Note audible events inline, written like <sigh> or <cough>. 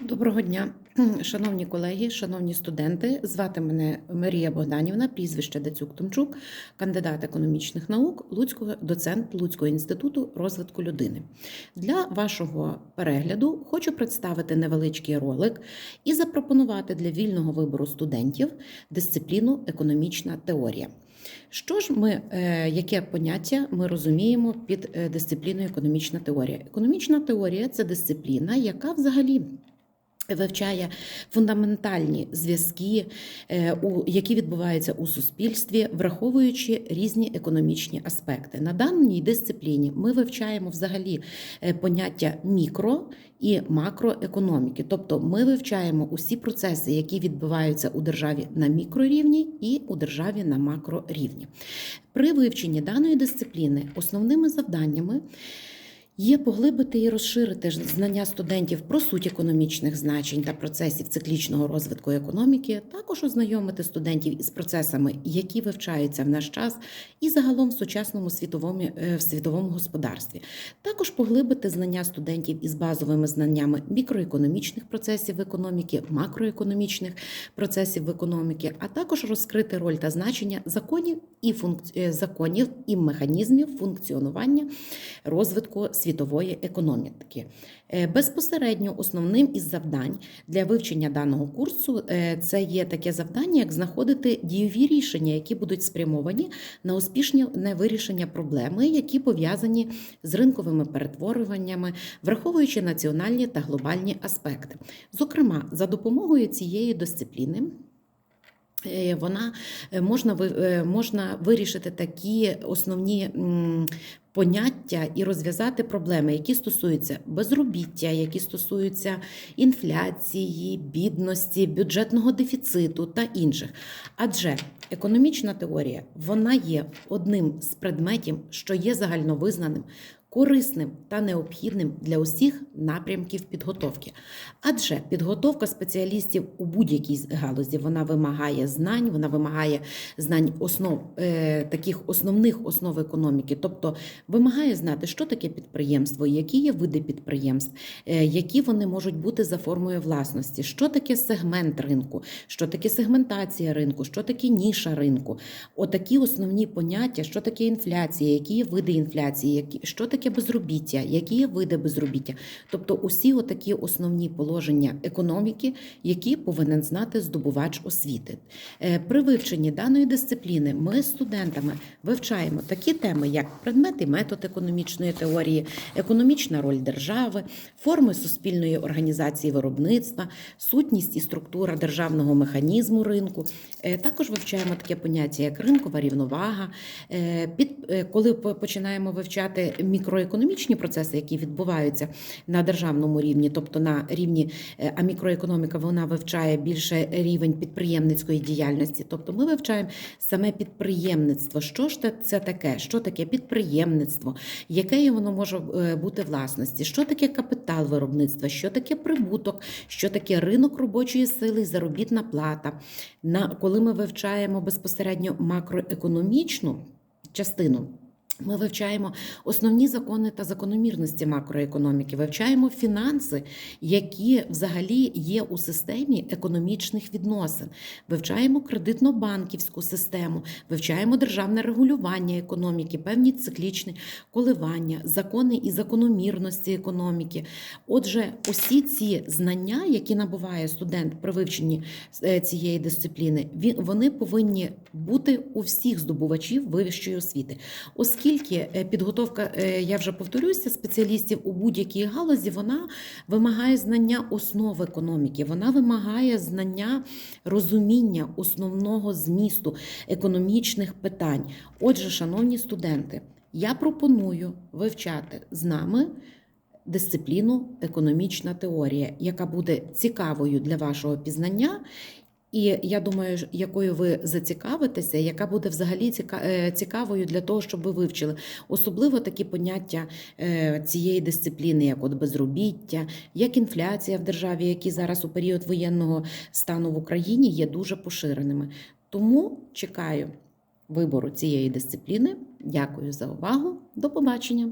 Доброго дня, <clears throat> шановні колеги, шановні студенти. Звати мене Марія Богданівна, прізвище Дацюк Томчук, кандидат економічних наук, Луцького доцент Луцького інституту розвитку людини. Для вашого перегляду хочу представити невеличкий ролик і запропонувати для вільного вибору студентів дисципліну економічна теорія. Що ж ми, е, яке поняття ми розуміємо під е, дисципліною економічна теорія? Економічна теорія це дисципліна, яка взагалі Вивчає фундаментальні зв'язки, е, які відбуваються у суспільстві, враховуючи різні економічні аспекти. На даній дисципліні ми вивчаємо взагалі е, поняття мікро і макроекономіки, тобто ми вивчаємо усі процеси, які відбуваються у державі на мікрорівні і у державі на макрорівні. При вивченні даної дисципліни основними завданнями. Є поглибити і розширити знання студентів про суть економічних значень та процесів циклічного розвитку економіки, також ознайомити студентів із процесами, які вивчаються в наш час, і загалом в сучасному світовому, е, в світовому господарстві. Також поглибити знання студентів із базовими знаннями мікроекономічних процесів економіки, макроекономічних процесів в економіки, а також розкрити роль та значення законів і функці... е, законів і механізмів функціонування розвитку світової економіки. Е, Безпосередньо основним із завдань для вивчення даного курсу е, це є таке завдання, як знаходити дійові рішення, які будуть спрямовані на успішне вирішення проблеми, які пов'язані з ринковими перетворюваннями, враховуючи національні та глобальні аспекти. Зокрема, за допомогою цієї дисципліни. Е, Вона можна можна вирішити такі основні поняття і розв'язати проблеми, які стосуються безробіття, які стосуються інфляції, бідності, бюджетного дефіциту та інших. Адже економічна теорія вона є одним з предметів, що є загальновизнаним. Корисним та необхідним для усіх напрямків підготовки, адже підготовка спеціалістів у будь-якій галузі вона вимагає знань, вона вимагає знань основ е, таких основних основ економіки, тобто вимагає знати, що таке підприємство, які є види підприємств, е, які вони можуть бути за формою власності, що таке сегмент ринку, що таке сегментація ринку, що таке ніша ринку. Отакі основні поняття, що таке інфляція, які є види інфляції, які що таке безробіття, які є види безробіття. Тобто усі отакі основні положення економіки, які повинен знати здобувач освіти. Е, При вивченні даної дисципліни ми з студентами вивчаємо такі теми, як предмет і метод економічної теорії, економічна роль держави, форми суспільної організації виробництва, сутність і структура державного механізму ринку. Е, Також вивчаємо таке поняття, як ринкова рівновага. Е, Під, е, коли починаємо вивчати мікроекономічні процеси, які відбуваються на державному рівні, тобто на рівні, а мікроекономіка вона вивчає більше рівень підприємницької діяльності. Тобто ми вивчаємо саме підприємництво. Що ж це таке? Що таке підприємництво? Яке воно може е, бути власності? Що таке капітал виробництва? Що таке прибуток? Що таке ринок робочої сили заробітна плата? На коли ми вивчаємо безпосередньо макроекономічну частину. Ми вивчаємо основні закони та закономірності макроекономіки, вивчаємо фінанси, які взагалі є у системі економічних відносин, вивчаємо кредитно-банківську систему, вивчаємо державне регулювання економіки, певні циклічні коливання, закони і закономірності економіки. Отже, усі ці знання, які набуває студент при вивченні е, цієї дисципліни, вони повинні бути у всіх здобувачів вищої освіти. Оскільки е, підготовка, е, я вже повторюся, спеціалістів у будь-якій галузі, вона вимагає знання основ економіки, вона вимагає знання розуміння основного змісту економічних питань. Отже, шановні студенти, я пропоную вивчати з нами. Дисципліну економічна теорія, яка буде цікавою для вашого пізнання, і я думаю, якою ви зацікавитеся, яка буде взагалі е, цікавою для того, щоб ви вивчили особливо такі поняття е, цієї дисципліни, як от безробіття, як інфляція в державі, які зараз у період воєнного стану в Україні є дуже поширеними. Тому чекаю вибору цієї дисципліни. Дякую за увагу. До побачення.